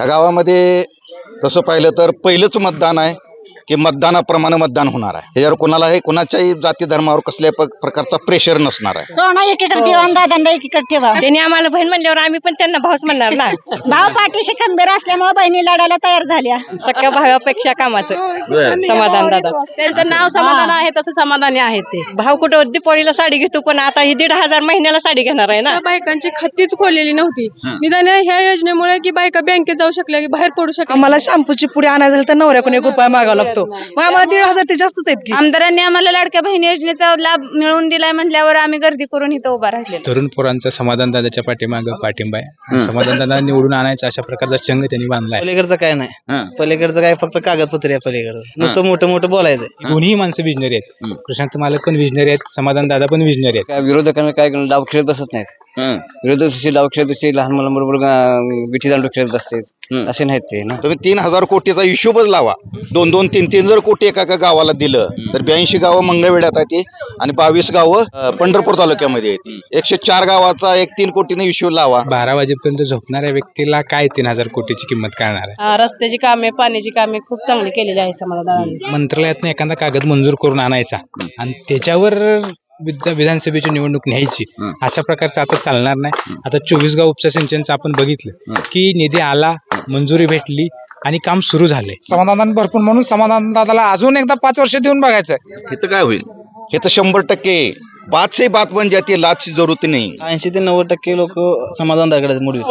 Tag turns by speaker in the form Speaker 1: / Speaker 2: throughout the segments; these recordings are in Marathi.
Speaker 1: ह्या गावामध्ये तसं पाहिलं तर पहिलंच मतदान आहे. की मतदानाप्रमाणे मतदान होणार आहे. ह्याच्यावर कोणालाही कोणाच्याही जाती धर्मावर कसल्याही प- प्रकारचा प्रेशर नसणार आहे.
Speaker 2: सोनं एकीकडे ठेवा आणि दादांना एकीकडे ठेवा.
Speaker 3: त्यांनी आम्हाला बहीण म्हणल्यावर आम्ही पण त्यांना भाऊच म्हणणार ना.
Speaker 2: भाव पाठीशी खंबीर असल्यामुळे बहिणी लढायला तयार झाल्या.
Speaker 3: सख्या भावापेक्षा कामाचं. समाधान दादा.
Speaker 4: त्यांचं नाव समाधान आहे तसं समाधानी आहेत ते.
Speaker 3: भाऊ कुठं दिपोळीला साडी घेतो पण आता ही दीड हजार महिन्याला साडी घेणार आहे ना.
Speaker 5: बायकांची खत्तीच खोललेली नव्हती. निदान ह्या योजनेमुळे की बायका बँकेत जाऊ शकल्या की बाहेर पडू शकल्या.
Speaker 6: आम्हाला शॅम्पूची पुढे आणायचं झालं तर नवऱ्याकडून एक रुपया मागावा लागतो. मग आम्हाला दीड हजार ते जास्तच आहेत की.
Speaker 4: आमदारांनी आम्हाला लाडक्या बहिणी योजनेचा लाभ मिळवून दिलाय म्हटल्यावर आम्ही गर्दी करून इथं उभा राहिलेलो.
Speaker 7: तरुण पोरांचा समाधान दादाच्या पाठीमागं पाठिंबा आहे. समाधान दादा निवडून आणायचा अशा प्रकारचा चंग त्यांनी बांधलाय
Speaker 8: पलीकडचं काय नाही. पलीकडचं काय फक्त कागदपत्र आहे पलीकडचं नुसतं मोठं मोठं बोलायचं
Speaker 7: दोन्ही माणसं विजनरी आहेत. कृष्णांत मालक पण विजनरी आहेत समाधान दादा पण विजनरी आहेत.
Speaker 9: काय विरोधकांना काय? डाव खेळत बसत नाहीत.
Speaker 10: हं.
Speaker 9: विरोधक जसे डाव खेळत तसे लहान मुलांबरोबर विठी दांडू खेळत बसते
Speaker 10: हं.
Speaker 9: असे नाहीत ते ना.
Speaker 1: तुम्ही तीन हजार कोटीचा हिशोबच लावा. दोन दोन तीन तीन जर कोटी एका एका गावाला दिलं तर ब्याऐंशी गावं मंगळवेढ्यात आहे ती आणि बावीस गावं पंढरपूर तालुक्यामध्ये आहेत एकशे चार गावाचा एक तीन कोटीने हिशोब लावा.
Speaker 7: बारा वाजेपर्यंत झोपणाऱ्या व्यक्तीला काय तीन हजार कोटीची किंमत आहे?
Speaker 4: हा, रस्त्याची कामे पाण्याची कामे खूप चांगली केलेली आहे
Speaker 7: मंत्रालयातनं एखादा कागद मंजूर करून आणायचा आणि त्याच्यावर विध- विधानसभेची निवडणूक न्यायची. अशा प्रकारचं आता चालणार नाही. आता चोवीस गाव उपसा सिंचनचं आपण बघितलं. की निधी आला मंजुरी भेटली आणि काम सुरू झालंय
Speaker 6: समाधान भरपूर म्हणून समाधान दादाला अजून एकदा पाच वर्ष देऊन बघायचं.
Speaker 10: इथं काय होईल?
Speaker 1: हे तर शंभर टक्के. बात से बात बन जाती है लाच जरूरत नहीं.
Speaker 8: ऐंशी ते नव्वद टक्के लोक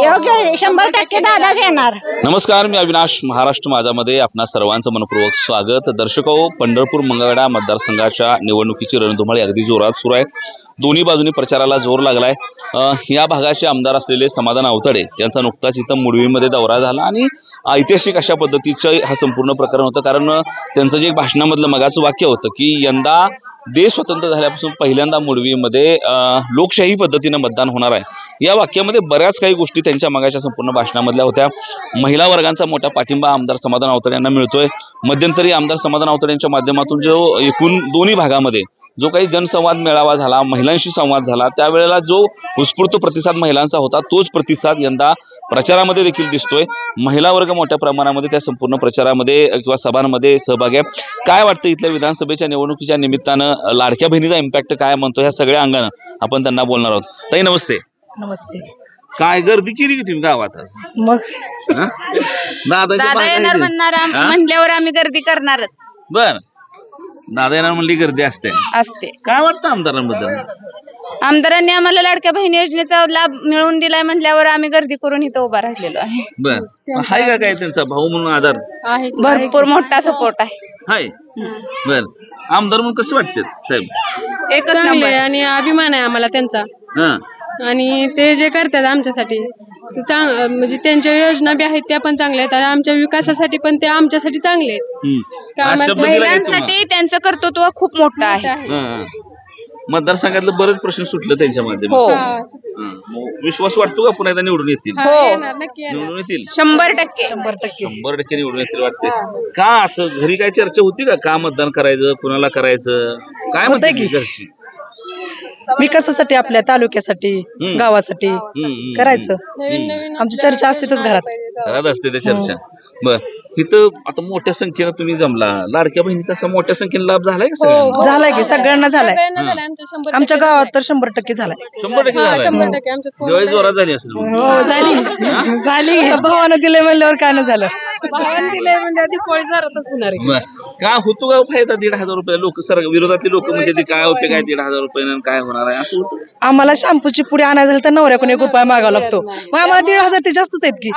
Speaker 2: योग्य आहे, शंभर टक्के दादाच येणार.
Speaker 10: नमस्कार मी अविनाश महाराष्ट्र माझामध्ये आपणा सर्वांचं मनपूर्वक स्वागत. दर्शको पंढरपूर मंगळवेढा मतदारसंघाच्या निवडणुकीची रणधुमाळी अगदी जोरात सुरू आहे. दोन्ही बाजूनी प्रचाराला जोर लागलाय. या भागाचे आमदार असलेले समाधान अवतडे यांचा नुकताच इथं मुडवीमध्ये दौरा झाला आणि ऐतिहासिक अशा पद्धतीचं हा संपूर्ण प्रकरण होतं. कारण त्यांचं जे एक भाषणामधलं मगाचं वाक्य होतं की यंदा देश स्वतंत्र झाल्यापासून पहिल्यांदा मुडवीमध्ये लोकशाही पद्धतीनं मतदान होणार आहे. या वाक्यामध्ये बऱ्याच काही गोष्टी त्यांच्या मगाच्या संपूर्ण भाषणामधल्या होत्या. महिला वर्गांचा मोठा पाठिंबा आमदार समाधान अवतडे यांना मिळतोय. मध्यंतरी आमदार समाधान अवतडे यांच्या माध्यमातून जो एकूण दोन्ही भागामध्ये जो काही जनसंवाद मेळावा झाला महिला महिलांशी संवाद झाला. त्यावेळेला जो उत्स्फूर्त प्रतिसाद महिलांचा होता तोच प्रतिसाद यंदा प्रचारामध्ये देखील दिसतोय. महिला वर्ग मोठ्या प्रमाणामध्ये त्या संपूर्ण प्रचारामध्ये किंवा सभांमध्ये सहभागी आहे. काय वाटतं इथल्या विधानसभेच्या निवडणुकीच्या निमित्तानं लाडक्या बहिणीचा इम्पॅक्ट काय म्हणतो ह्या सगळ्या अंगानं आपण त्यांना बोलणार आहोत. ताई नमस्ते.
Speaker 6: नमस्ते.
Speaker 10: काय गर्दी केली की तुम्ही गावात आज?
Speaker 6: मग?
Speaker 10: हा? दादाच्या
Speaker 4: दादा येणार. म्हणणार आम-
Speaker 10: हा?
Speaker 4: म्हणल्यावर आम्ही गर्दी करणारच.
Speaker 10: बर. दादा येणार म्हणली गर्दी असते.
Speaker 4: असते.
Speaker 10: काय वाटतं आमदारांबद्दल?
Speaker 4: आमदारांनी आम्हाला लाडक्या बहिणी योजनेचा लाभ मिळवून दिलाय म्हटल्यावर आम्ही गर्दी करून इथं उभा राहिलेलो आहे.
Speaker 10: बर. हाय का काय त्यांचा भाऊ म्हणून आधार
Speaker 4: भरपूर मोठा सपोर्ट आहे.
Speaker 10: हाय. बर. आमदार म्हणून कसं वाटते साहेब?
Speaker 4: एकच
Speaker 5: चांगले
Speaker 4: नंबर.
Speaker 5: आणि अभिमान आहे आम्हाला त्यांचा.
Speaker 10: हा.
Speaker 5: आणि ते जे करतात आमच्यासाठी चांग म्हणजे त्यांच्या योजना बी आहेत त्या पण चांगल्या आहेत आणि आमच्या विकासासाठी पण ते आमच्यासाठी चांगले आहेत.
Speaker 10: हम्म.
Speaker 5: कामात
Speaker 10: हा शब्द दिला का तुम्हाला?
Speaker 4: महिलांसाठी त्यांचं कर्तृत्व खूप मोठं आहे.
Speaker 10: हा. मतदारसंघातलं बरेच प्रश्न सुटले त्यांच्या
Speaker 4: हो.
Speaker 10: माध्यमातून हा. मग विश्वास वाटतो का पुन्हा एकदा निवडून येतील?
Speaker 5: हा, येणार, नक्की येणार.
Speaker 10: निवडून येतील?
Speaker 4: शंभर टक्के.
Speaker 10: शंभर टक्के. निवडून येतील वाटते. का असं घरी काय चर्चा होती का? का मतदान करायचं कुणाला करायचं? काय म्हणते
Speaker 6: की.
Speaker 10: घरची?
Speaker 6: विकासासाठी आपल्या तालुक्यासाठी गावासाठी
Speaker 10: हम्म,
Speaker 6: करायचं.
Speaker 5: नवीन नवीन
Speaker 6: आमची चर्चा असतेच घरात.
Speaker 10: घरात असते ते चर्चा. बर. इथं आता मोठ्या संख्येनं तुम्ही जमला. लाडक्या बहिणीचा असा मोठ्या संख्येनं लाभ झालाय का सगळ्यांना?
Speaker 6: झालाय की सगळ्यांना झालाय.
Speaker 5: सगळ्यांना झालंय, आमच्या शंभर
Speaker 6: आमच्या
Speaker 5: टक्के
Speaker 6: गावात तर शंभर टक्के झालाय.
Speaker 10: शंभर टक्के
Speaker 5: हा,
Speaker 10: झालाय.
Speaker 5: शंभर टक्के. आमच्यात कोण
Speaker 10: दिवाळी जोरात झाली असेल. मग.
Speaker 6: हो झाली. झाली भावानं दिले म्हणल्यावर काय नाही झालं.
Speaker 5: भावाने म्हणजे आधी पोळी जोरातच होणार आहे.
Speaker 10: बर. का होतो का फायदा दीड हजार रुपये? लोक सर विरोधातले लोक म्हणजे ते काय उपयोग आहे दीड हजार रुपये काय होणार आहे? असं होतं?
Speaker 6: आम्हाला शॅम्पूची पुढे आणायचं झालं तर नवऱ्याकडून एक रुपया मागावा लागतो. मग आम्हाला दीड हजार ते जास्तच आहेत की.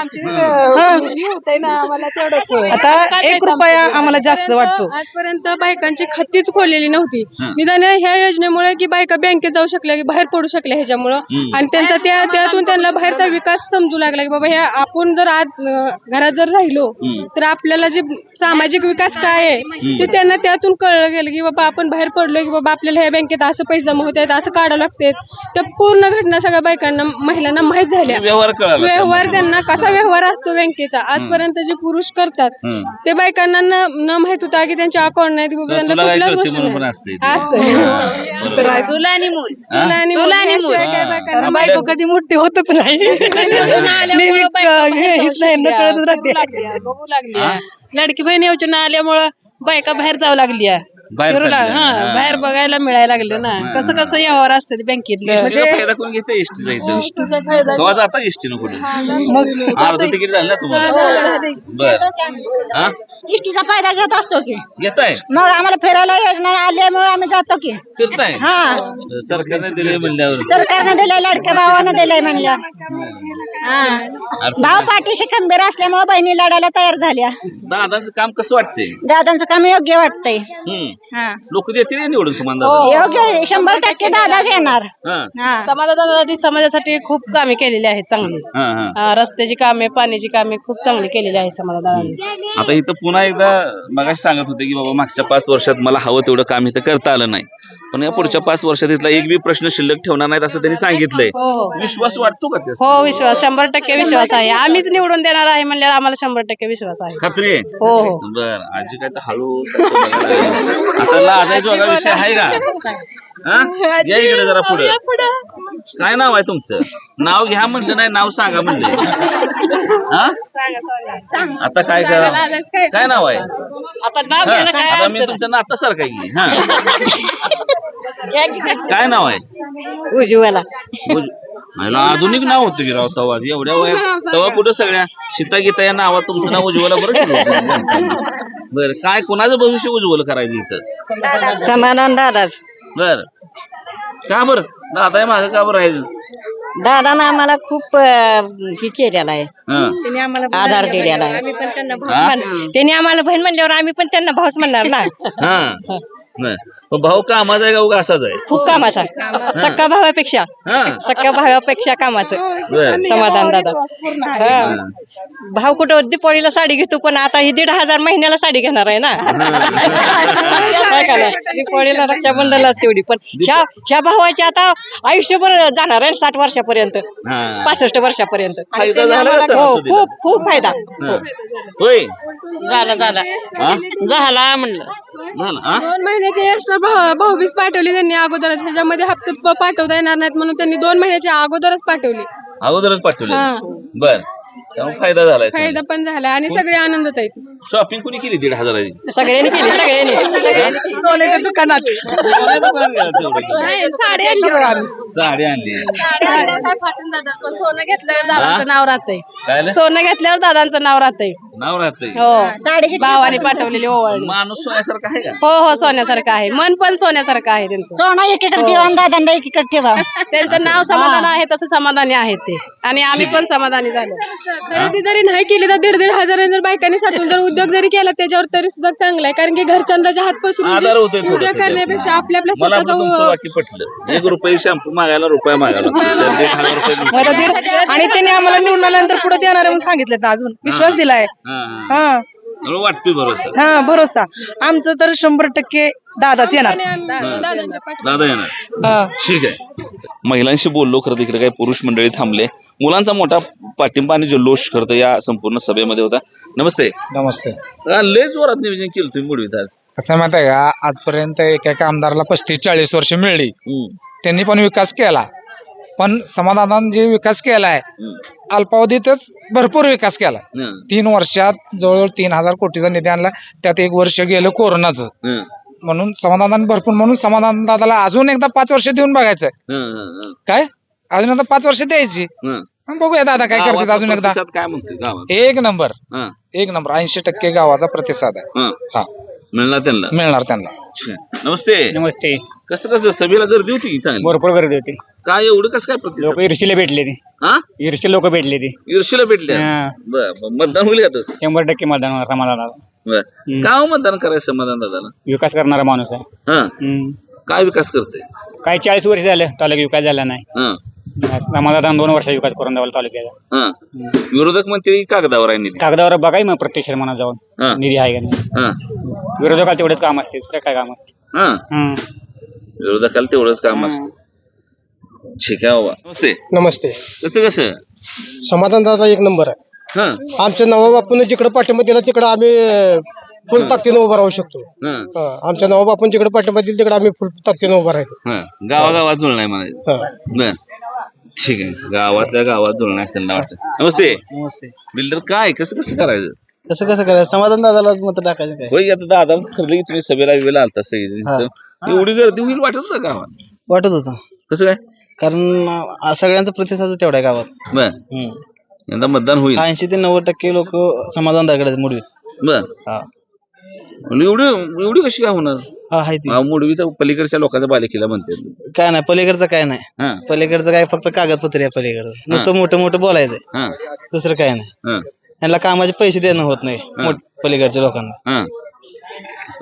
Speaker 5: होतंय ना आम्हाला तेवढंच.
Speaker 6: आता एक रुपया आम्हाला जास्त वाटतो.
Speaker 5: आजपर्यंत बायकांची खत्तीच खोललेली नव्हती. निदान ह्या योजनेमुळे की बायका बँकेत जाऊ शकल्या की बाहेर पडू शकल्या ह्याच्यामुळं. आणि त्यांचा त्या त्यातून त्यांना बाहेरचा विकास समजू लागला की बाबा ह्या आपण जर आज अं, घरात जर राहिलो तर आपल्याला जे सामाजिक विकास काय आहे ते त्यांना त्यातून कळलं गेलं की बाबा आपण बाहेर पडलोय की बाबा आपल्याला ह्या बँकेत असं पैसे जमा होत आहेत असं काढावं लागते त्या पूर्ण घटना सगळ्या बायकांना महिलांना माहीत झाल्या.
Speaker 10: व्यवहार
Speaker 5: त्यांना कसा व्यवहार असतो बँकेचा? आजपर्यंत जे पुरुष करतात. ते बायकांना न माहीत होता की त्यांचे अकाउंट नाहीत बाबा त्यांना कुठल्याच गोष्टी नाही.
Speaker 10: असते.
Speaker 4: चुला आणि मूल.
Speaker 5: चुला आणि
Speaker 4: आणि.
Speaker 5: बायकांना
Speaker 6: बायको कधी मोठी होतच नाही. नाही कळतच राहते.
Speaker 11: बघू लागली लाडकी बहीण योजना आल्यामुळं बायका बाहेर जाऊ लागली
Speaker 10: बाहेर
Speaker 11: फिरू लाग-
Speaker 10: चालली.
Speaker 11: हा. बाहेर बघायला मिळायला लागलं ना. कसं कसं व्यवहार असतं ते बँकेतलं
Speaker 10: एसटीचा फायदा कोण घेते एसटीचा इथं.
Speaker 11: गोष्टीचा फायदा
Speaker 10: केव्हा जाता एसटीनं कुठे? अर्ध तिकीट झालं ना तुम्हाला? बर. हा?
Speaker 2: इष्टीचा फायदा घेत असतो की.
Speaker 10: घेताय?
Speaker 2: मग आम्हाला फिरायला योजना आल्यामुळे आम्ही जातो की.
Speaker 10: फिरताय?
Speaker 2: हा.
Speaker 10: सरकारने दिले म्हणल्यावर.
Speaker 2: सरकारने दिलंय लाडक्या भावानं दिलंय म्हणलं हा.
Speaker 10: अडचण
Speaker 2: भाव. पाठीशी खंबीर असल्यामुळे बहिणी लढायला तयार झाल्या.
Speaker 10: दादाचं काम कसं वाटते
Speaker 2: दादांचं काम योग्य वाटतंय.
Speaker 10: हम्म.
Speaker 2: हा.
Speaker 10: लोक देतील निवडून समान दादा
Speaker 2: योग्य शंभर टक्के दादाच येणार.
Speaker 10: हा.
Speaker 2: हा.
Speaker 11: समाजासाठी समाजासाठी खूप कामे केलेली आहेत चांगली.
Speaker 10: हा हा.
Speaker 11: हा, रस्त्याची कामे पाण्याची कामे खूप चांगली केलेली आहेत समाजाने
Speaker 10: आता इथं पुन्हा एकदा मगाशी सांगत होते की बाबा मागच्या पाच वर्षात मला हवं तेवढं काम इथं करता आलं नाही. पण या पुढच्या पाच वर्षात इथला एक बी प्रश्न शिल्लक ठेवणार नाहीत असं त्यांनी सांगितलंय.
Speaker 11: हो हो.
Speaker 10: विश्वास वाटतो का
Speaker 11: हो विश्वास. शंभर टक्के विश्वास आहे. आम्हीच निवडून देणार आहे म्हणल्यावर आम्हाला शंभर टक्के विश्वास आहे.
Speaker 10: खात्री आहे?
Speaker 11: हो हो.
Speaker 10: बर आजी काय तर हळू आता लाजायचा जोगा विषय आहे का? हा? या इकडे जरा पुढे. काय नाव आहे तुमचं? नाव घ्या म्हटलं नाही नाव सांगा म्हणले. हा? आता काय करा? काय नाव आहे?
Speaker 11: आता
Speaker 10: हा, मी
Speaker 11: अडचण?
Speaker 10: तुमच्या नातासारखा आहे की. हा. काय? नाव आहे?
Speaker 11: उज्ज्वला.
Speaker 10: उज- मला आधुनिक नाव होतं की राव तवा. एवढ्या वया तवा कुठं सगळ्या? सीता गीता या नावात तुमचं नाव उज्ज्वला बरं ठेवलं बर काय कोणाचं भविष्य उज्ज्वल करायचं इथं?
Speaker 3: समाधान दादाच.
Speaker 10: बर. का बरं? दादा माग का बरं राहायचं
Speaker 3: दादानं आम्हाला खूप अं, हे केलेलं आहे.
Speaker 10: हा.
Speaker 3: त्यांनी आम्हाला आधार दिलेला आहे. आम्ही पण त्यांना
Speaker 10: हा?
Speaker 3: आम्हाला बहीण म्हणल्यावर आम्ही पण त्यांना भाऊच म्हणणार ना.
Speaker 10: हा. नाही. भाऊ कामाचा आहे का उगा असाच आहे?
Speaker 3: खूप कामाचा सक्का भावापेक्षा.
Speaker 10: हा.
Speaker 3: सक्का भावापेक्षा कामाचं.
Speaker 10: बर.
Speaker 3: समाधान दादा. हा. भाऊ कुठं साडी घेतो पण आता ही दीड हजार महिन्याला साडी घेणार आहे ना. काय का नाही रक्षाबंधनलाच तेवढी. पण ह्या ह्या भावाची आता आयुष्यभर जाणार आहे साठ वर्षापर्यंत.
Speaker 10: हा.
Speaker 3: पासष्ट वर्षापर्यंत.
Speaker 10: फायदा झाला का
Speaker 3: हो
Speaker 10: सणासुदीला?
Speaker 3: खूप खूप फायदा.
Speaker 10: हा. होय.
Speaker 3: झाला झाला.
Speaker 10: हा?
Speaker 3: झाला म्हणलं.
Speaker 10: झालं हा?
Speaker 5: दोन महिन्याचे एक्स्ट्रा भाऊबीज पाठवली त्यांनी अगोदरच. ह्याच्यामध्ये हप्ते प- पाठवता येणार नाहीत म्हणून त्यांनी दोन महिन्याच्या अगोदरच पाठवली.
Speaker 10: अगोदरच पाठवले?
Speaker 5: हा.
Speaker 10: बर. त्यामुळे फायदा झालाय
Speaker 5: फायदा पण झाला आणि सगळे आनंदात आहेत.
Speaker 10: शॉपिंग कुणी केली दीड हजाराची?
Speaker 3: सगळ्यांनी केली सगळ्यांनी.
Speaker 6: सोन्याच्या दुकानात.
Speaker 11: साडी.
Speaker 10: साडी आणली.
Speaker 11: सोनं घेतल्यावर दादांचं नाव राहतंय.
Speaker 10: काय झालं?
Speaker 11: सोनं घेतल्यावर दादांचं नाव राहतंय.
Speaker 10: नाव राहतंय
Speaker 11: हो भावाने पाठवलेली ओवाळणी
Speaker 10: माणूस सोन्यासारखा आहे का?
Speaker 11: हो हो सोन्यासारखं आहे. मन पण सोन्यासारखं आहे त्यांचं.
Speaker 2: सोनं एकीकडे ठेवा आणि दादांना एकीकडे ठेवा.
Speaker 11: त्यांचं नाव समाधान आहे तसं समाधानी आहेत ते. आणि आम्ही पण समाधानी झालो.
Speaker 5: खरेदी जरी नाही केली तर दीड दीड हजार जर बायकांनी साठवून जर उद्योग जरी केला त्याच्यावर तरी सुद्धा चांगलं आहे. कारण की घरच्यांना हात पसरून
Speaker 10: आधार होतोय
Speaker 5: उद्योग
Speaker 10: थोडंसं
Speaker 5: करण्यापेक्षा आपल्या आपल्या
Speaker 10: मला पण
Speaker 5: स्वतःचा
Speaker 10: तुमचं वाक्य पटलं. एक रुपये शॅम्पू मागायला रुपया मागायला. तर दीड हजार रुपये
Speaker 6: मग आता दीड आणि त्यांनी आम्हाला निवडून आल्यानंतर पुढे देणार आहे म्हणून सांगितलं अजून. विश्वास दिलाय.
Speaker 10: हा, हा.
Speaker 6: हा.
Speaker 10: मला वाटतोय बरोबर
Speaker 6: हा भरोसा. आमचं तर शंभर टक्के दादाच येणार.
Speaker 10: दादा येणार.
Speaker 6: हा.
Speaker 10: ठीक आहे. महिलांशी बोललो खरं तिकडे काही पुरुष मंडळी थांबले. मुलांचा मोठा पाठिंबा आणि जल्लोष खरं तर या संपूर्ण सभेमध्ये होता. नमस्ते.
Speaker 7: नमस्ते.
Speaker 10: हा, लय जोरात नियोजन केलं तुम्ही मुडवीत आज.
Speaker 7: कसं माहीत आहे का? आजपर्यंत एका एका आमदाराला पस्तीस चाळीस वर्ष मिळली. त्यांनी पण विकास केला. पण समाधानानं जे विकास केलाय
Speaker 10: हम्म,
Speaker 7: अल्पावधीतच भरपूर विकास केला तीन वर्षात जवळजवळ तीन हजार कोटीचा निधी आणला. त्यात एक वर्ष गेलं कोरोनाचं. म्हणून समाधान भरपूर म्हणून समाधान दादाला अजून एकदा पाच वर्ष देऊन बघायचं काय? अजून एकदा पाच वर्ष द्यायची. मग बघूया दादा काय करतात अजून एकदा.
Speaker 10: काय म्हणतोय गावात?
Speaker 7: एक नंबर. एक नंबर. ऐंशी टक्के गावाचा प्रतिसाद आहे.
Speaker 10: हा. मिळणार त्यांना?
Speaker 7: मिळणार त्यांना.
Speaker 10: नमस्ते.
Speaker 8: नमस्ते.
Speaker 10: कसं कसं सभेला गर्दी होती की चांगली
Speaker 8: भरपूर गर्दी होती.
Speaker 10: काय एवढं कसं काय प्रतिसाद?
Speaker 8: ईर्षीला भेटले ती.
Speaker 10: हा?
Speaker 8: ईर्षी लोक भेटले ती.
Speaker 10: ईर्षेला भेटले?
Speaker 8: हा.
Speaker 10: बर बर. मतदान होईल का तसं?
Speaker 8: शंभर टक्के मतदान समाधानाला
Speaker 10: बर. का हो मतदान करायचं समाधान दादाला?
Speaker 8: विकास करणारा माणूस आहे.
Speaker 10: हा.
Speaker 8: हम्म.
Speaker 10: काय विकास करते
Speaker 8: काय चाळीस वर्ष झालं तालुका विकास झाला नाही.
Speaker 10: हा.
Speaker 8: समाधान दोन वर्ष विकास करून द्यावा तालुक्याचा.
Speaker 10: हा. विरोधक म्हणते कागदावर आहे निधी.
Speaker 8: कागदावर बघाय मग प्रत्यक्ष मनात जाऊन
Speaker 10: हा.
Speaker 8: निधी आहे का नाही.
Speaker 10: हा.
Speaker 7: विरोधकाला तेवढेच काम असते दुसरं काय काम असते
Speaker 10: हा.
Speaker 7: हम्म.
Speaker 10: विरोधकाला तेवढंच काम असतं. ठीक आहे बाबा. नमस्ते.
Speaker 6: नमस्ते.
Speaker 10: कसं कसं?
Speaker 6: समाधान दादा एक नंबर आहे.
Speaker 10: हा.
Speaker 6: आमच्या नवाबापून जिकडे पाठिंबा दिला तिकडे आम्ही फुल ताकदीनं उभं राहू शकतो.
Speaker 10: हा.
Speaker 6: हा, आमच्या नवाबापून जिकडे पाठिंबा दिला तिकडे आम्ही फुल ताकदीनं उभं राहतो
Speaker 10: हा. गावागावात जुळणार म्हणायचं.
Speaker 6: हा.
Speaker 10: बर. ठीक आहे. गावातल्या गावात जुळणार असेल ना वाटतं. नमस्ते.
Speaker 8: नमस्ते.
Speaker 10: बिल्डर काय कसं कसं करायचं?
Speaker 8: कसं कसं करायचं? समाधान दादाला मत टाकायचं काय?
Speaker 10: होय आता दादा ठरलं की तुम्ही सभेला बिबेला आलता सगळे एवढी गर्दी होईल वाटत ना गावात?
Speaker 8: वाटत होतं.
Speaker 10: कसं काय?
Speaker 8: कारण अं, सगळ्यांचा प्रतिसाद तेवढा आहे गावात.
Speaker 10: बर. यंदा मतदान होईल.
Speaker 8: ऐंशी ते नव्वद टक्के लोक समाधान दादाकडे मुडवीत.
Speaker 10: बर.
Speaker 8: हा.
Speaker 10: एवढी एवढी कशी काय होणार?
Speaker 8: हा आहे ती.
Speaker 10: मुडवी तर पलीकडच्या लोकांच्या बालिकेला म्हणते
Speaker 8: काय नाही पलीकडचं काय नाही.
Speaker 10: हा.
Speaker 8: पलीकडचं काय फक्त कागदपत्र आहे पलीकडचं नुसतं मोठं मोठं बोलायचंय
Speaker 10: हा.
Speaker 8: दुसरं काय नाही.
Speaker 10: हा.
Speaker 8: यांना कामाचे पैसे देणं होत नाही. मोठ- पलीकडच्या लोकांना.
Speaker 10: हा.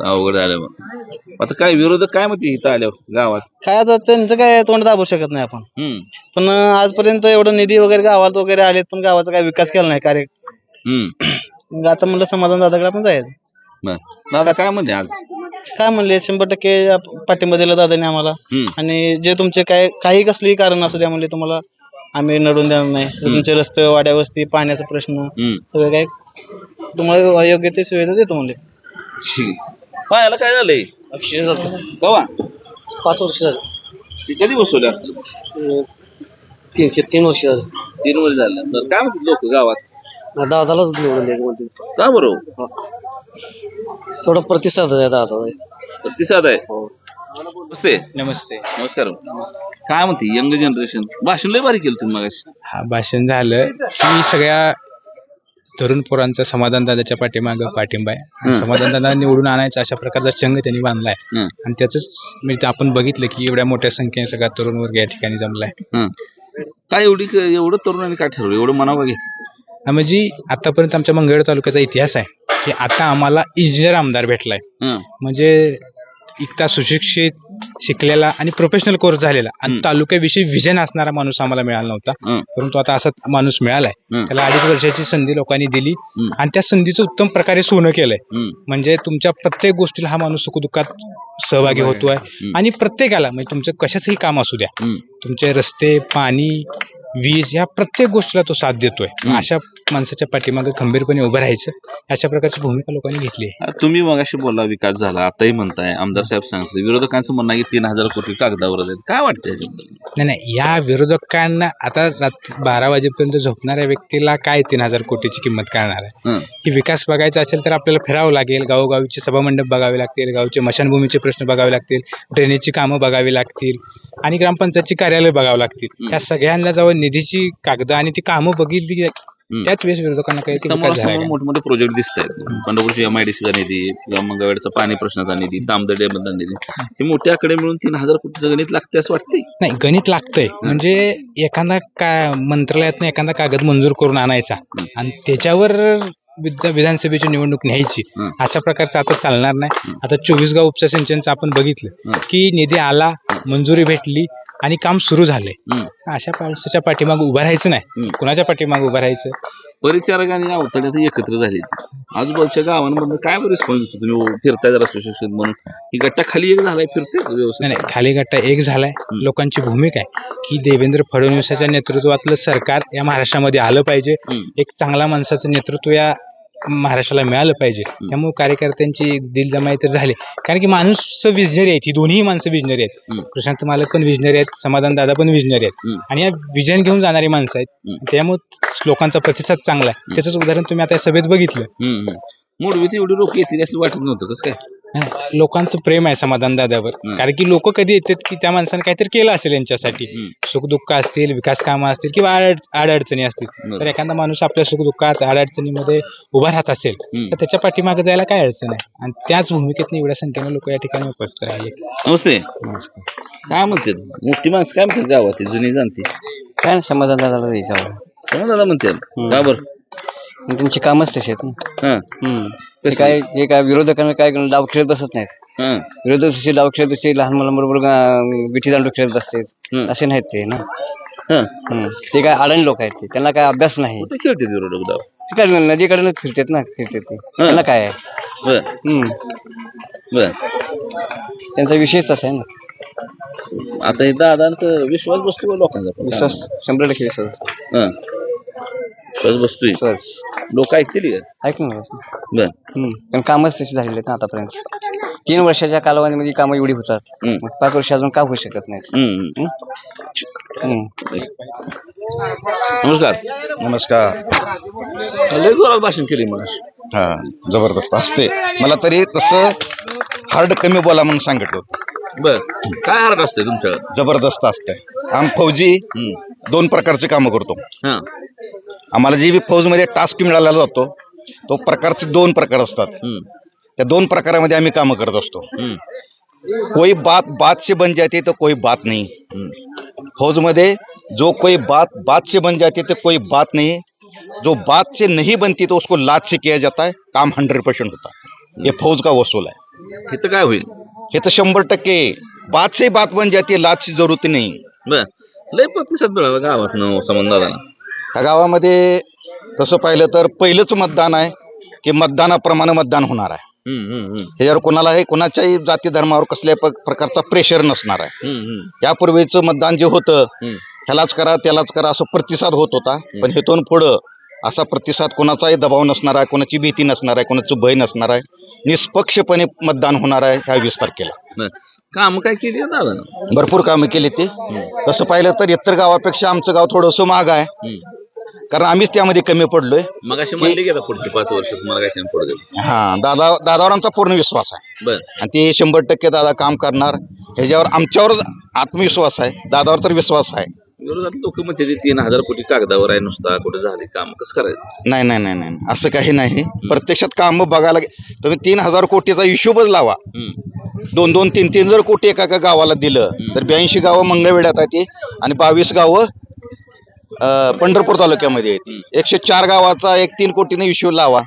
Speaker 10: अवघड झालं मग. आता काय विरोधक काय म्हणते इथं आल्यावर गावात?
Speaker 8: काय आता त्यांचं काय तोंड दाबू शकत नाही आपण.
Speaker 10: हम्म.
Speaker 8: पण आजपर्यंत एवढं निधी वगैरे गावात वगैरे आलेत पण गावाचा काय विकास केला नाही कार्य
Speaker 10: हम्म.
Speaker 8: मग आता म्हणलं समाधान दादाकडे आपण जायचं.
Speaker 10: बर. दादा काय म्हणते आज?
Speaker 8: काय म्हणले शंभर टक्के आप- पाठिंबा दिला दादाने आम्हाला.
Speaker 10: हम्म.
Speaker 8: आणि जे तुमचे काय काही कसली कारण असू द्या म्हणले तुम्हाला आम्ही नडून देणार नाही. तुमचे रस्ते वाड्या वस्ती पाण्याचा प्रश्न
Speaker 10: हम्म.
Speaker 8: सगळं काय तुम्हाला योग्य ते सुविधा देतो म्हणले.
Speaker 10: पायाला काय झालंय? कवा?
Speaker 6: पाच वर्ष झालं.
Speaker 10: ती कधी बसवल्या
Speaker 6: तीनशे तीन वर्ष झालं.
Speaker 10: तीन वर्ष झालं. तर काय म्हणते लोक गावात?
Speaker 6: दादालाच निवडून द्यायचं म्हणते.
Speaker 10: का बरोबर
Speaker 6: थोडा प्रतिसाद आहे दादा.
Speaker 10: प्रतिसाद आहे? नमस्ते.
Speaker 7: नमस्ते.
Speaker 10: नमस्कार. काय म्हणते यंग जनरेशन? भाषण लय भारी केलं तुम्ही मगाशी.
Speaker 7: हा भाषण झालं. की सगळ्या तरुण पोरांचा समाधान दादाच्या पाठीमागं पाठिंबा आहे. समाधान दादा निवडून आणायचा अशा प्रकारचा चंग त्यांनी बांधलाय. आणि त्याच म्हणजे आपण बघितलं की एवढ्या मोठ्या संख्येने सगळा तरुण वर्ग या ठिकाणी जमलाय.
Speaker 10: काय एवढी एवढं तरुणांनी काय ठरवलं एवढं मनावर घेतलं
Speaker 7: म्हणजे आतापर्यंत आमच्या मंगळ तालुक्याचा इतिहास आहे की आता आम्हाला इंजिनियर आमदार भेटलाय. म्हणजे इतका सुशिक्षित शिकलेला आणि प्रोफेशनल कोर्स झालेला आणि. तालुक्याविषयी विजन असणारा माणूस आम्हाला मिळाला नव्हता. परंतु आता असा माणूस मिळालाय. त्याला अडीच वर्षाची संधी लोकांनी दिली. आणि त्या संधीचं उत्तम प्रकारे सोनं केलंय. म्हणजे तुमच्या प्रत्येक गोष्टीला हा माणूस सुखदुःखात सहभागी होतोय. आणि प्रत्येकाला म्हणजे तुमचं कशाचंही काम असू द्या. तुमचे रस्ते पाणी वीज या प्रत्येक गोष्टीला तो साथ देतोय. अशा माणसाच्या पाठीमागे खंबीरपणे उभं राहायचं अशा प्रकारची भूमिका लोकांनी घेतली
Speaker 10: तुम्ही मगाशी बोलला विकास झाला आताही म्हणताय. आमदार साहेब सांगितलं विरोधकांचं म्हणणं की तीन हजार कोटी कागदावर आहेत. काय वाटतं याच्याबद्दल?
Speaker 7: नाही नाही या विरोधकांना आता रात्री बारा वाजेपर्यंत झोपणाऱ्या व्यक्तीला काय तीन हजार कोटीची किंमत करणार आहे?
Speaker 10: हं.
Speaker 7: की विकास बघायचा असेल तर आपल्याला फिरावं लागेल. गावोगावीचे सभामंडप बघावे लागतील. गावचे मशानभूमीचे प्रश्न बघावे लागतील. ड्रेनेजची कामं बघावी लागतील. आणि ग्रामपंचायतची कार्यालय बघावं लागतील.
Speaker 10: हं.
Speaker 7: या सगळ्यांना जेव्हा निधीची कागद आणि ती कामं बघितली त्याच वेळेस विरोधकांना काही
Speaker 10: समोरासमोर? मोठमोठे प्रोजेक्ट दिसत आहेत पंढरपूरच्या एम आय डी सीचा निधी किंवा मंगळवेडचा पाणी प्रश्नाचा निधी तामदडे बंधन निधी हे मोठे आकडे मिळून तीन हजार कोटीचं गणित लागते असं वाटतंय.
Speaker 7: नाही गणित लागतंय. म्हणजे एखादा का मंत्रालयातनं एखादा कागद मंजूर करून आणायचा आणि त्याच्यावर विध- विधानसभेची निवडणूक न्यायची. अशा प्रकारचं आता चालणार नाही. आता चोवीस गाव उपसा सिंचनचं आपण बघितलं. की निधी आला मंजुरी भेटली आणि काम सुरू झालंय.
Speaker 10: हं.
Speaker 7: अशा पावसाच्या पाठीमागे उभं राहायचं नाही. कुणाच्या पाठीमागे उभं राहायचं?
Speaker 10: परिचारक आणि अवतड्यात एकत्र झाले. आजूबाजूच्या गावांमधून काय रिस्पॉन्स असतो तुम्ही? फिरताय जरा सुशिक्षित म्हणून. ही गट्टा खाली एक झालाय फिरते
Speaker 7: नाही
Speaker 10: व्यवस्थित?
Speaker 7: नाही खाली गट्टा एक झालाय. लोकांची भूमिका आहे की देवेंद्र फडणवीसाच्या नेतृत्वातलं सरकार या महाराष्ट्रामध्ये आलं पाहिजे. एक चांगला माणसाचं नेतृत्व या महाराष्ट्राला मिळालं पाहिजे. त्यामुळे कार्यकर्त्यांची एक दिलजमाई तर झाली. कारण की माणूस विजनरी आहेत. ही दोन्ही माणसं विजनरी आहेत. कृष्णांत मालक पण विजनरी आहेत. समाधान दादा पण विजनरी आहेत. आणि या विजन घेऊन जाणारी माणसं. आहेत. त्यामुळे लोकांचा प्रतिसाद चांगला आहे. त्याचंच उदाहरण तुम्ही आता सभेत बघितलं.
Speaker 10: मुडवीत एवढी लोक येतील असं वाटत नव्हतं. कसं काय?
Speaker 7: लोकांचं प्रेम आहे समाधान दादावर. कारण की लोक कधी येतात की त्या माणसाने काहीतरी केलं असेल यांच्यासाठी.
Speaker 10: हम्म.
Speaker 7: सुख दुःख असतील विकास कामं असतील किंवा आड अडचणी असतील. तर एखादा माणूस आपल्या सुख दुःखात अडचणीमध्ये उभा राहत असेल. तर त्याच्या पाठीमागे जायला काय अडचण आहे? आणि त्याच भूमिकेत एवढ्या संख्येने लोक या ठिकाणी उपस्थित राहिले.
Speaker 10: नमस्ते. काय म्हणते मोठी माणसं काय म्हणतात गावात जुनी जाणती?
Speaker 9: काय समाधान दादाला
Speaker 10: समज दादा म्हणतात. का बरं?
Speaker 9: तुमची कामच तशी आहेत ना.
Speaker 10: हा.
Speaker 9: हम्म. ते काय ते काय विरोधकांना काय डाव खेळत बसत नाहीत.
Speaker 10: हा.
Speaker 9: विरोधक जसे डाव खेळत तसे लहान मुलांबरोबर गा- विठी दांडू खेळत बसते
Speaker 10: हम्म.
Speaker 9: असे नाहीत ते ना.
Speaker 10: हा.
Speaker 9: हम्म. ते काय अडाणी लोक आहेत ते. त्यांना काय अभ्यास नाही.
Speaker 10: कुठे खेळते विरोधक डाव?
Speaker 9: ते काय नदीकडे फिरतात ना फिरतात ते. त्यांना काय? आहे
Speaker 10: बर बर.
Speaker 9: त्यांचा विषय तसा आहे ना.
Speaker 10: आता हे दादांचं विश्वास बसतो का लोकांचा? पण?
Speaker 9: विश्वास शंभर टक्के विश्वास
Speaker 10: हं. विश्वास बसतोय.
Speaker 9: विश्वास
Speaker 10: लोक ऐकतील का?
Speaker 9: ऐकणार
Speaker 10: बर.
Speaker 9: पण कामच तशी झालेली आहेत ना आतापर्यंत. तीन वर्षाच्या कालावधीमध्ये कामं एवढी होतात.
Speaker 10: हम्म.
Speaker 9: मग पाच वर्ष अजून का होऊ शकत नाहीत?
Speaker 10: हम्म.
Speaker 9: हम्म.
Speaker 10: नमस्कार.
Speaker 1: नमस्कार.
Speaker 10: लय जोरात भाषण केली मग
Speaker 1: हा जबरदस्त असते. मला तरी तसं हार्ड कमी बोला म्हणून सांगितलं होतं.
Speaker 10: बर. काय हार्ट असते तुमच्या
Speaker 1: जबरदस्त असतंय. आम फौजी दोन प्रकारचे कामं करतो.
Speaker 10: हा.
Speaker 1: आम्हाला जे बी फौजमध्ये टास्क मिळालेला जातो तो प्रकारचे दोन प्रकार असतात. त्या दोन प्रकारामध्ये आम्ही कामं करत असतो. कोई बात बात से बन जाती है तो कोई बात नहीं. फौजमध्ये जो कोई बात बात से बन जाती है तो कोई बात नहीं. जो बात से नहीं बनती तो उसको लात से किया जाता है काम हंड्रेड परसेंट होता. है ये फौज का वसूल है
Speaker 10: इथं काय होईल?
Speaker 1: हे तर शंभर टक्के बात से बात बन जाती है लात से जरूरत नहीं.
Speaker 10: बर. लय प्रतिसाद मिळाला गावात संबंधाला
Speaker 1: त्या गावामध्ये तसं पाहिलं तर पहिलंच मतदान आहे की मतदानाप्रमाणे मतदान होणार आहे. ह्याच्यावर कोणालाही कोणाच्याही जाती धर्मावर कसल्या प्रकारचा प्रेशर नसणार आहे. यापूर्वीचं मतदान जे होतं ह्यालाच करा त्यालाच करा असं प्रतिसाद होत होता. पण हेतून पुढं असा प्रतिसाद कोणाचाही दबाव नसणार आहे कोणाची भीती नसणार आहे कोणाचं भय नसणार आहे. निष्पक्षपणे मतदान होणार आहे ह्या वीस तारखेला.
Speaker 10: काम काय केली
Speaker 1: भरपूर कामं केली ते. तसं पाहिलं तर इतर गावापेक्षा आमचं गाव थोडंसं महाग आहे. कारण आम्हीच त्यामध्ये कमी पडलोय.
Speaker 10: मग अशी म्हणली गेला पुढची पाच वर्ष तुम्हाला काय पुढे देईल
Speaker 1: हा दादा दादावर आमचा पूर्ण विश्वास आहे.
Speaker 10: बर.
Speaker 1: आणि ते शंभर टक्के दादा काम करणार. ह्याच्यावर आमच्यावर आत्मविश्वास आहे. दादावर तर विश्वास आहे.
Speaker 10: विरोधात लोक म्हणते ते तीन हजार कोटी कागदावर आहे नुसता कुठे झाले काम कसं करायचं?
Speaker 1: नाही नाही नाही नाही असं काही नाही. प्रत्यक्षात काम बघायला गे- तुम्ही तीन हजार कोटीचा हिशोबच लावा. दोन दोन तीन तीन जर कोटी एका एका गावाला दिलं तर ब्याऐंशी गावं मंगळवेढ्यात आहे ती आणि बावीस गावं पंढरपूर तालुक्यामध्ये आहेत एकशे चार गावाचा एक तीन कोटीने हिशोब लावा.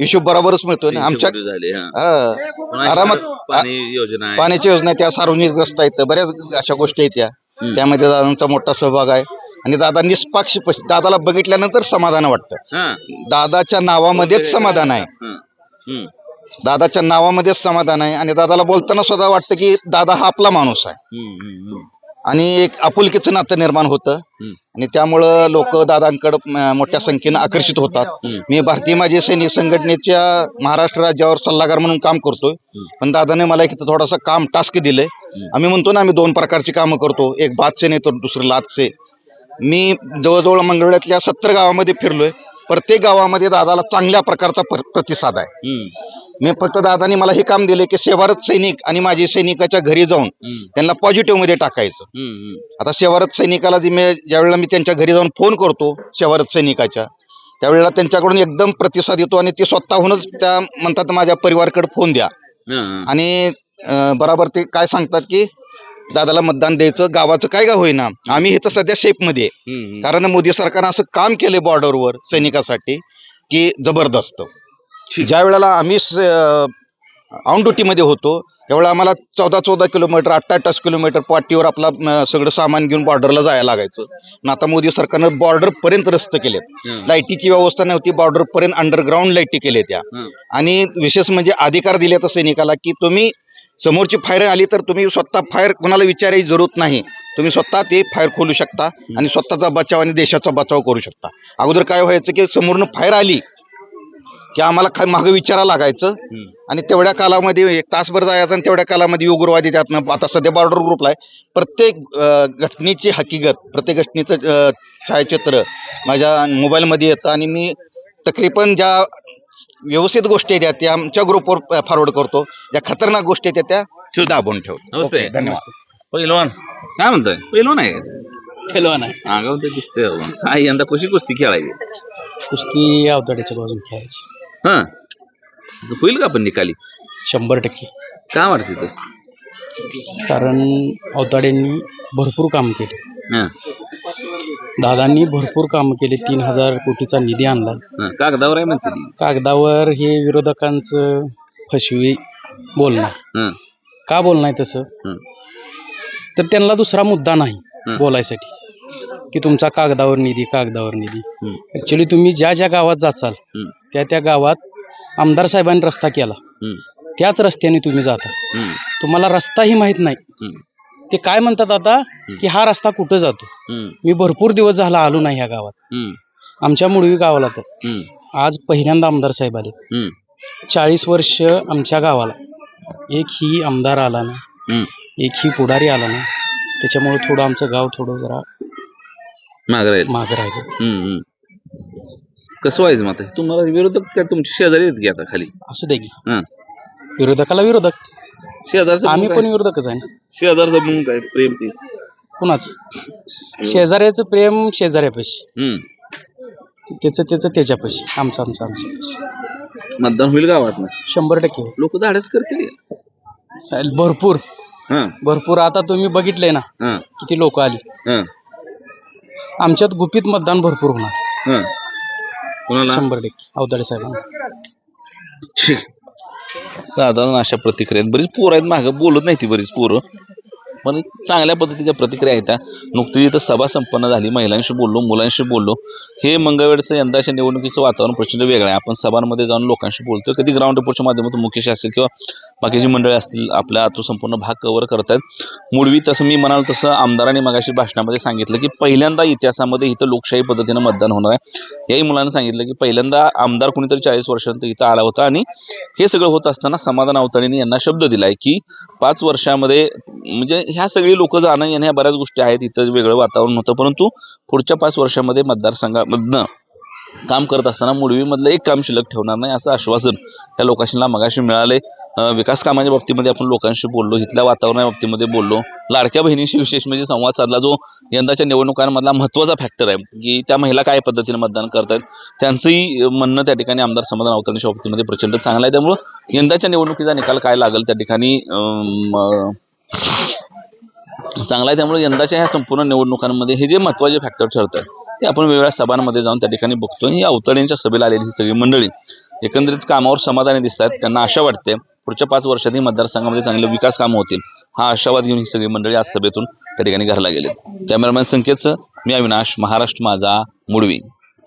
Speaker 1: हिशोब बरोबरच मिळतोय ना आमच्या
Speaker 10: झाले हा.
Speaker 1: हा. आरामात
Speaker 10: पाणी योजना आहे.
Speaker 1: पाण्याची योजना त्या सार्वजनिक रस्ता आहेत. बऱ्याच अशा गोष्टी आहेत त्या. त्यामध्ये दादांचा मोठा सहभाग आहे. आणि दादा निष्पाक्ष दादाला बघितल्यानंतर समाधान वाटतं.
Speaker 10: हा.
Speaker 1: दादाच्या नावामध्येच समाधान आहे.
Speaker 10: हा. हम्म.
Speaker 1: दादाच्या नावामध्येच समाधान आहे. आणि दादाला बोलताना सुद्धा वाटतं की दादा हा आपला माणूस आहे.
Speaker 10: हम्म, हम्म, हम्म.
Speaker 1: आणि एक आपुलकीचं नातं निर्माण होतं. आणि त्यामुळं लोक दादांकडे मोठ्या संख्येनं आकर्षित होतात. मी भारतीय माजी सैनिक संघटनेच्या महाराष्ट्र राज्यावर सल्लागार म्हणून काम करतोय. पण दादाने मला एक थोडासा काम टास्क दिलंय आम्ही म्हणतो ना आम्ही दोन प्रकारची कामं करतो. एक बादसे नाही तर दुसरं लादसे मी जवळजवळ मंगळवेढ्यातल्या सत्तर गावामध्ये फिरलोय. प्रत्येक गावामध्ये दादाला चांगल्या प्रकारचा प्र- प्रतिसाद आहे. मी फक्त दादाने मला हे काम दिले की सेवारत सैनिक आणि माजी सैनिकाच्या घरी जाऊन त्यांना पॉझिटिव्हमध्ये टाकायचं. आता सेवारत सैनिकाला जी मी ज्यावेळेला मी त्यांच्या घरी जाऊन फोन करतो सेवारत सैनिकाच्या त्यावेळेला त्यांच्याकडून एकदम प्रतिसाद येतो आणि ते स्वतःहूनच त्या म्हणतात माझ्या परिवारकडे फोन द्या. आणि बराबर ते काय सांगतात की दादाला मतदान द्यायचं गावाचं काय का होईना आम्ही इथं सध्या शेपमध्ये. कारण मोदी सरकारनं असं काम केलंय बॉर्डरवर सैनिकासाठी की जबरदस्त. ज्या वेळेला आम्ही ऑन ड्युटीमध्ये होतो त्यावेळेला आम्हाला चौदा चौदा किलोमीटर अठ्ठावीस किलोमीटर पाठीवर आपला सगळं सामान घेऊन बॉर्डरला जायला लागायचं. पण आता मोदी सरकारनं बॉर्डर पर्यंत रस्ते केलेत. लाईटीची व्यवस्था नव्हती बॉर्डर पर्यंत अंडरग्राऊंड लाईटी केल्या त्या. आणि विशेष म्हणजे अधिकार दिले तर सैनिकाला की तुम्ही समोरची फायर आली तर तुम्ही स्वतः फायर कोणाला विचारायची जरूरत नाही. तुम्ही स्वतः ते फायर खोलू शकता आणि स्वतःचा बचाव आणि देशाचा बचाव करू शकता. अगोदर काय व्हायचं की समोरनं फायर आली की आम्हाला खा मागं विचारा लागायचं. आणि तेवढ्या कालामध्ये एक तासभर जायचं आणि तेवढ्या कालामध्ये उग्रवादी त्यातनं आता सध्या बॉर्डर ग्रुपला आहे. प्रत्येक घटनेची हकीकत प्रत्येक घटनेचं छायाचित्र माझ्या मोबाईलमध्ये येतं आणि मी तकरीबन ज्या व्यवस्थित गोष्टी आहेत त्या आमच्या ग्रुपवर फॉरवर्ड करतो. ज्या खतरनाक गोष्टी आहेत त्या दाबून ठेवतो.
Speaker 10: नमस्ते.
Speaker 1: धन्यवाद.
Speaker 10: पहिलवान काय म्हणताय? पहिलवान आहे
Speaker 6: पेलवान आहे.
Speaker 10: अंगावर ते दिसतंय. काय यंदा कशी कुस्ती खेळायची?
Speaker 6: कुस्ती अवताड्याच्या बाजून खेळायची.
Speaker 10: हा. होईल का पण निकाली?
Speaker 6: शंभर टक्के.
Speaker 10: काय वाटते तस
Speaker 6: कारण अवताड्यांनी भरपूर काम केले.
Speaker 10: हा.
Speaker 6: दादांनी भरपूर काम केले. तीन हजार कोटीचा निधी आणला.
Speaker 10: हा, कागदावर आहे म्हणते ती.
Speaker 6: कागदावर हे विरोधकांचं फसवी बोलणार.
Speaker 10: हा.
Speaker 6: का बोलणार तसं?
Speaker 10: हं.
Speaker 6: तर त्यांना दुसरा मुद्दा नाही बोलायसाठी. की तुमचा कागदावर निधी कागदावर निधी. ऍक्च्युली तुम्ही ज्या ज्या गावात जाचाल
Speaker 10: हं.
Speaker 6: त्या त्या गावात
Speaker 9: आमदार साहेबांनी रस्ता केला. त्याच रस्त्याने तुम्ही जाता. तुम्हाला रस्ताही माहीत नाही. ते काय म्हणतात आता? की हा रस्ता कुठं जातो? मी भरपूर दिवस झाला आलो नाही ह्या गावात. आमच्या मुळवी गावाला तर. आज पहिल्यांदा आमदार साहेब आले. चाळीस वर्ष आमच्या गावाला. एक ही आमदार आला ना. एक ही पुढारी आला ना. त्याच्यामुळे थोडं आमचं गाव थोडं जरा
Speaker 10: मागं राहील.
Speaker 9: मागं राहिलं.
Speaker 10: कसं व्हायचं मग आता? तुम्हाला विरोधक काय तुमचे शेजारी आहेत की आता खाली?
Speaker 9: असू दे की.
Speaker 10: हं.
Speaker 9: विरोधकाला विरोधक.
Speaker 10: शेजारचं
Speaker 9: आम्ही पण? विरोधकच आहे. ना
Speaker 10: शेजारचं म्हणून काय? प्रेम ते?
Speaker 9: कुणाचं? शेजाऱ्याचं प्रेम शेजाऱ्यापाशी.
Speaker 10: हम्म.
Speaker 9: त्याचं त्याचं त्याच्यापाशी. आमचं आमचं आमच्यापाशी.
Speaker 10: मतदान होईल गावात ना?
Speaker 9: शंभर टक्के.
Speaker 10: लोक धाडस करतील?
Speaker 9: भरपूर.
Speaker 10: हं,
Speaker 9: भरपूर. आता तुम्ही बघितलंय ना?
Speaker 10: हं,
Speaker 9: किती लोक आली.
Speaker 10: हं,
Speaker 9: आमच्यात गुपित मतदान भरपूर होणार.
Speaker 10: हं. कोणाला?
Speaker 9: शंभर टक्के. अवताडे साहेबांना.
Speaker 10: ठीक. साधारण अशा प्रतिक्रिया आहेत. बरीच पोरं आहेत मागं. बोलत नाही ती बरीच पोरं. पण चांगल्या पद्धतीच्या प्रतिक्रिया आहेत त्या. नुकतीच इथं सभा संपन्न झाली. महिलांशी बोललो मुलांशी बोललो. हे मंगळवेळचं यंदाच्या निवडणुकीचं वातावरण प्रचंड वेगळं आहे. आपण सभांमध्ये जाऊन लोकांशी बोलतो कधी ग्राउंड रिपोर्टच्या माध्यमातून मुकेश असतील किंवा बाकीची मंडळी असतील आपला तो संपूर्ण भाग कव्हर करतायत. मुळवी तसं मी म्हणाल तसं आमदारांनी मगाशी भाषणामध्ये सांगितलं की पहिल्यांदा इतिहासामध्ये इथं लोकशाही पद्धतीनं मतदान होणार आहे. याही मुलांना सांगितलं की पहिल्यांदा आमदार कुणीतरी चाळीस वर्षानंतर इथं आला होता आणि हे सगळं होत असताना समाधान अवतारीने यांना शब्द दिलाय की पाच वर्षामध्ये म्हणजे ह्या सगळी लोक जाणं येणं ह्या बऱ्याच गोष्टी आहेत. इथं वेगळं वातावरण होतं. परंतु पुढच्या पाच वर्षामध्ये मतदारसंघामधनं काम करत असताना मुळवीमधलं एक काम शिल्लक ठेवणार नाही असं आश्वासन या लोकांशीला मगाशी मिळाले विकास कामाच्या बाबतीमध्ये आपण लोकांशी बोललो इथल्या वातावरणाच्या बाबतीमध्ये बोललो. लाडक्या बहिणीशी विशेष म्हणजे संवाद साधला जो यंदाच्या निवडणुकांमधला महत्त्वाचा फॅक्टर आहे की त्या महिला काय पद्धतीने मतदान करतात त्यांचंही म्हणणं त्या ठिकाणी आमदार समाधान अवतरणीच्या बाबतीमध्ये प्रचंड चांगला आहे. त्यामुळं यंदाच्या निवडणुकीचा निकाल काय लागेल त्या ठिकाणी अं, चांगला आहे त्यामुळे यंदाच्या ह्या संपूर्ण निवडणुकांमध्ये हे जे महत्त्वाचे फॅक्टर ठरतात ते आपण वेगवेगळ्या सभांमध्ये जाऊन त्या ठिकाणी बघतो ही अवतरणींच्या सभेला आलेली ही सगळी मंडळी एकंदरीत कामावर समाधानी दिसत आहेत त्यांना आशा वाटते पुढच्या पाच वर्षातही मतदारसंघामध्ये चांगले विकास कामं होतील. हा आशावाद घेऊन ही सगळी मंडळी आज सभेतून त्या ठिकाणी घरला गेले कॅमेरामॅन संकेतचं मी अविनाश. महाराष्ट्र माझा मुडवी